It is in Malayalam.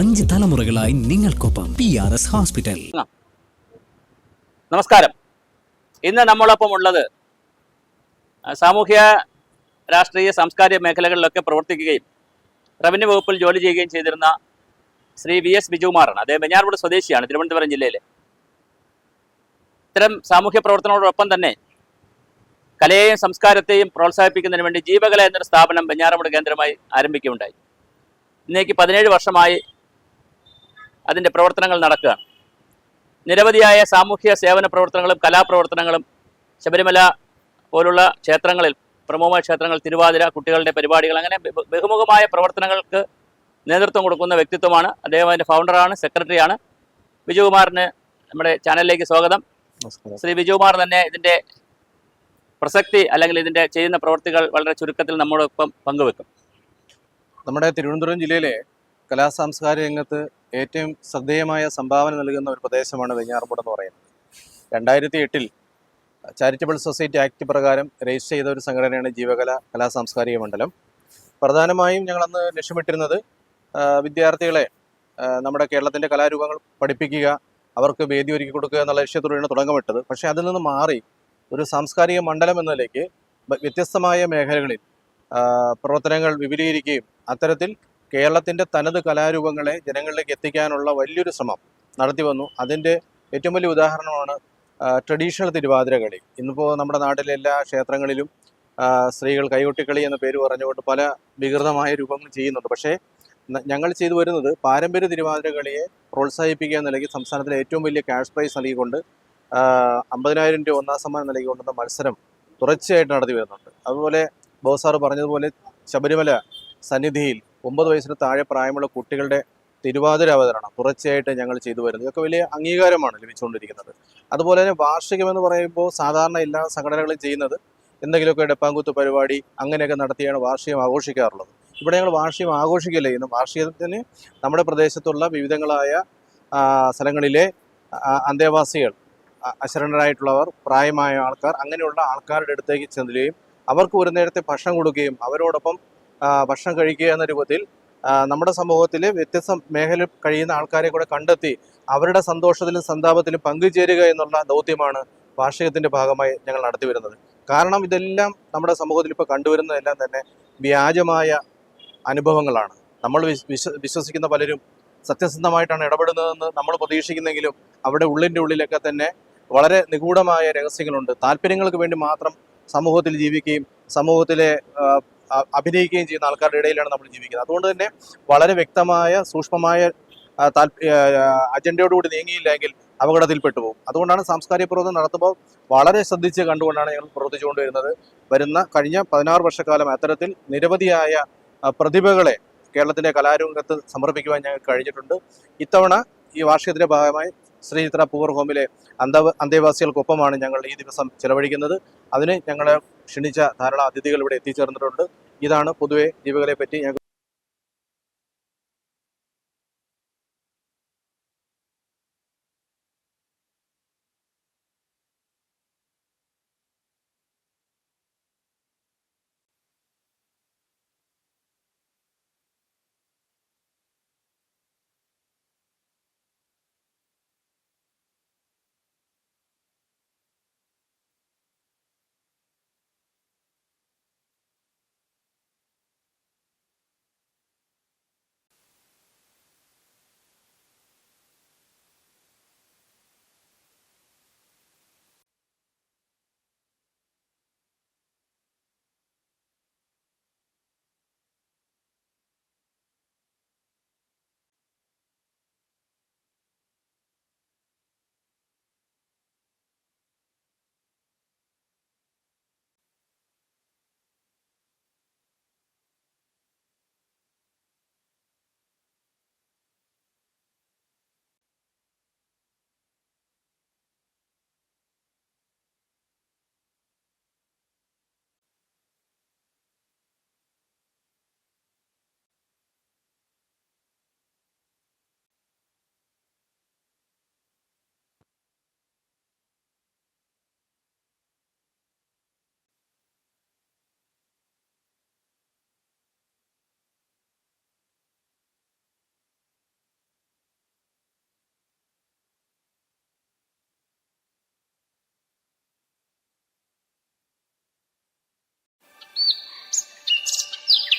അഞ്ച് തലമുറകളായി നിങ്ങൾക്കൊപ്പം പി ആർ എസ് ഹോസ്പിറ്റൽ നമസ്കാരം. ഇന്ന് നമ്മളൊപ്പം ഉള്ളത് സാമൂഹ്യ രാഷ്ട്രീയ സാംസ്കാരിക മേഖലകളിലൊക്കെ പ്രവർത്തിക്കുകയും റവന്യൂ വകുപ്പിൽ ജോലി ചെയ്യുകയും ചെയ്തിരുന്ന ശ്രീ വി എസ് ബിജുകുമാറാണ്. അദ്ദേഹം വെഞ്ഞാറുകൂട് സ്വദേശിയാണ് തിരുവനന്തപുരം ജില്ലയിലെ. ഇത്തരം സാമൂഹ്യ പ്രവർത്തനങ്ങളോടൊപ്പം തന്നെ കലയെയും സംസ്കാരത്തെയും പ്രോത്സാഹിപ്പിക്കുന്നതിന് വേണ്ടി ജീവകല എന്നൊരു സ്ഥാപനം വെഞ്ഞാറമൂട് കേന്ദ്രമായി ആരംഭിക്കുകയുണ്ടായി. ഇന്നേക്ക് പതിനേഴ് വർഷമായി അതിന്റെ പ്രവർത്തനങ്ങൾ നടക്കുകയാണ്. നിരവധിയായ സാമൂഹ്യ സേവന പ്രവർത്തനങ്ങളും കലാപ്രവർത്തനങ്ങളും ശബരിമല പോലുള്ള ക്ഷേത്രങ്ങളിൽ പ്രമുഖ ക്ഷേത്രങ്ങൾ തിരുവാതിര കുട്ടികളുടെ പരിപാടികൾ അങ്ങനെ ബഹു- ബഹുമുഖമായ പ്രവർത്തനങ്ങൾക്ക് നേതൃത്വം കൊടുക്കുന്ന വ്യക്തിത്വമാണ്. അദ്ദേഹം അതിന്റെ ഫൗണ്ടറാണ് സെക്രട്ടറിയാണ് ബിജുകുമാറിന് നമ്മുടെ ചാനലിലേക്ക് സ്വാഗതം. ശ്രീ ബിജുകുമാർ തന്നെ ഇതിന്റെ പ്രസക്തി അല്ലെങ്കിൽ ഇതിന്റെ ചെയ്യുന്ന പ്രവൃത്തികൾ വളരെ ചുരുക്കത്തിൽ നമ്മോടൊപ്പം പങ്കുവെക്കും. നമ്മുടെ തിരുവനന്തപുരം ജില്ലയിലെ കലാ സാംസ്കാരിക രംഗത്ത് ഏറ്റവും ശ്രദ്ധേയമായ സംഭാവന നൽകുന്ന ഒരു പ്രദേശമാണ് വെഞ്ഞാറമ്പൂട് എന്ന് പറയുന്നത്. രണ്ടായിരത്തി എട്ടിൽ ചാരിറ്റബിൾ സൊസൈറ്റി ആക്ട് പ്രകാരം രജിസ്റ്റർ ചെയ്ത ഒരു സംഘടനയാണ് ജീവകല കലാ സാംസ്കാരിക മണ്ഡലം. പ്രധാനമായും ഞങ്ങൾ അന്ന് ലക്ഷ്യമിട്ടിരുന്നത് വിദ്യാർത്ഥികളെ നമ്മുടെ കേരളത്തിന്റെ കലാരൂപങ്ങൾ പഠിപ്പിക്കുക അവർക്ക് വേദി ഒരുക്കി കൊടുക്കുക എന്നുള്ള ലക്ഷ്യത്തോടെയാണ് തുടങ്ങമിട്ടത് പക്ഷേ അതിൽ നിന്ന് മാറി ഒരു സാംസ്കാരിക മണ്ഡലം എന്ന നിലയ്ക്ക് വ്യത്യസ്തമായ മേഖലകളിൽ പ്രവർത്തനങ്ങൾ വിപുലീകരിക്കുകയും അത്തരത്തിൽ കേരളത്തിന്റെ തനത് കലാരൂപങ്ങളെ ജനങ്ങളിലേക്ക് എത്തിക്കാനുള്ള വലിയൊരു ശ്രമം നടത്തി വന്നു. അതിന്റെ ഏറ്റവും വലിയ ഉദാഹരണമാണ് ട്രഡീഷണൽ തിരുവാതിരകളി. ഇന്നിപ്പോൾ നമ്മുടെ നാട്ടിലെ എല്ലാ ക്ഷേത്രങ്ങളിലും സ്ത്രീകൾ കൈകൊട്ടിക്കളി എന്ന പേര് പറഞ്ഞുകൊണ്ട് പല വികൃതമായ രൂപങ്ങൾ ചെയ്യുന്നുണ്ട്. പക്ഷേ ഞങ്ങൾ ചെയ്തു വരുന്നത് പാരമ്പര്യ തിരുവാതിര കളിയെ പ്രോത്സാഹിപ്പിക്കുക എന്ന നിലയ്ക്ക് സംസ്ഥാനത്തിലെ ഏറ്റവും വലിയ ക്യാഷ് പ്രൈസ് നൽകിക്കൊണ്ട് അമ്പതിനായിരം രൂപ ഒന്നാം സമ്മാനം നൽകിക്കൊണ്ടുന്ന മത്സരം തുടർച്ചയായിട്ട് നടത്തി വരുന്നുണ്ട്. അതുപോലെ ബോസാർ പറഞ്ഞതുപോലെ ശബരിമല സന്നിധിയിൽ ഒമ്പത് വയസ്സിന് താഴെ പ്രായമുള്ള കുട്ടികളുടെ തിരുവാതിര അവതരണം തുടർച്ചയായിട്ട് ഞങ്ങൾ ചെയ്തു വരുന്നത്. ഇതൊക്കെ വലിയ അംഗീകാരമാണ് ലഭിച്ചുകൊണ്ടിരിക്കുന്നത്. അതുപോലെ തന്നെ വാർഷികമെന്ന് പറയുമ്പോൾ സാധാരണ എല്ലാ സംഘടനകളും ചെയ്യുന്നത് എന്തെങ്കിലുമൊക്കെ ഡെപ്പാങ്കുത്ത് പരിപാടി അങ്ങനെയൊക്കെ നടത്തിയാണ് വാർഷികം ആഘോഷിക്കാറുള്ളത്. ഇവിടെ ഞങ്ങൾ വാർഷികം ആഘോഷിക്കുകയല്ലേ ചെയ്യുന്നു വാർഷികത്തിന് നമ്മുടെ പ്രദേശത്തുള്ള വിവിധങ്ങളായ സ്ഥലങ്ങളിലെ അന്തേവാസികൾ അശരണരായിട്ടുള്ളവർ പ്രായമായ ആൾക്കാർ അങ്ങനെയുള്ള ആൾക്കാരുടെ അടുത്തേക്ക് ചെല്ലുകയും അവർക്ക് ഒരു നേരത്തെ ഭക്ഷണം കൊടുക്കുകയും അവരോടൊപ്പം ഭക്ഷണം കഴിക്കുക എന്ന രൂപത്തിൽ നമ്മുടെ സമൂഹത്തിൽ വ്യത്യസ്ത മേഖലയിൽ കഴിയുന്ന ആൾക്കാരെ കൂടെ കണ്ടെത്തി അവരുടെ സന്തോഷത്തിലും സന്താപത്തിലും പങ്കുചേരുക എന്നുള്ള ദൗത്യമാണ് വാർഷികത്തിന്റെ ഭാഗമായി ഞങ്ങൾ നടത്തി വരുന്നത്. കാരണം ഇതെല്ലാം നമ്മുടെ സമൂഹത്തിൽ ഇപ്പോൾ കണ്ടുവരുന്നതെല്ലാം തന്നെ വ്യാജമായ അനുഭവങ്ങളാണ്. നമ്മൾ വിശ്വ വിശ്വസിക്കുന്ന പലരും സത്യസന്ധമായിട്ടാണ് ഇടപെടുന്നതെന്ന് നമ്മൾ പ്രതീക്ഷിക്കുന്നെങ്കിലും അവിടെ ഉള്ളിന്റെ ഉള്ളിലൊക്കെ തന്നെ വളരെ നിഗൂഢമായ രഹസ്യങ്ങളുണ്ട്. താല്പര്യങ്ങൾക്ക് വേണ്ടി മാത്രം സമൂഹത്തിൽ ജീവിക്കുകയും സമൂഹത്തിലെ അഭിനയിക്കുകയും ചെയ്യുന്ന ആൾക്കാരുടെ ഇടയിലാണ് നമ്മൾ ജീവിക്കുന്നത്. അതുകൊണ്ട് തന്നെ വളരെ വ്യക്തമായ സൂക്ഷ്മമായ അജണ്ടയോടുകൂടി നീങ്ങിയില്ലെങ്കിൽ അപകടത്തിൽപ്പെട്ടു പോകും. അതുകൊണ്ടാണ് സാംസ്കാരിക പ്രവർത്തനം നടത്തുമ്പോൾ വളരെ ശ്രദ്ധിച്ച് കണ്ടുകൊണ്ടാണ് ഞങ്ങൾ പ്രവർത്തിച്ചുകൊണ്ടിരുന്നത്. വരുന്ന കഴിഞ്ഞ പതിനാറ് വർഷക്കാലം അത്തരത്തിൽ നിരവധിയായ പ്രതിഭകളെ കേരളത്തിലെ കലാരംഗത്ത് സമർപ്പിക്കുവാൻ ഞങ്ങൾക്ക് കഴിഞ്ഞിട്ടുണ്ട്. ഇത്തവണ ഈ വാർഷികത്തിന്റെ ഭാഗമായി ശ്രീ ചിത്ര പൂവർ ഹോമിലെ അന്ത അന്തേവാസികൾക്കൊപ്പമാണ് ഞങ്ങൾ ഈ ദിവസം ചെലവഴിക്കുന്നത്. അതിന് ഞങ്ങളെ ക്ഷണിച്ച ധാരാളം അതിഥികൾ ഇവിടെ എത്തിച്ചേർന്നിട്ടുണ്ട്. ഇതാണ് പൊതുവെ ജീവികളെ പറ്റി ഞങ്ങൾക്ക്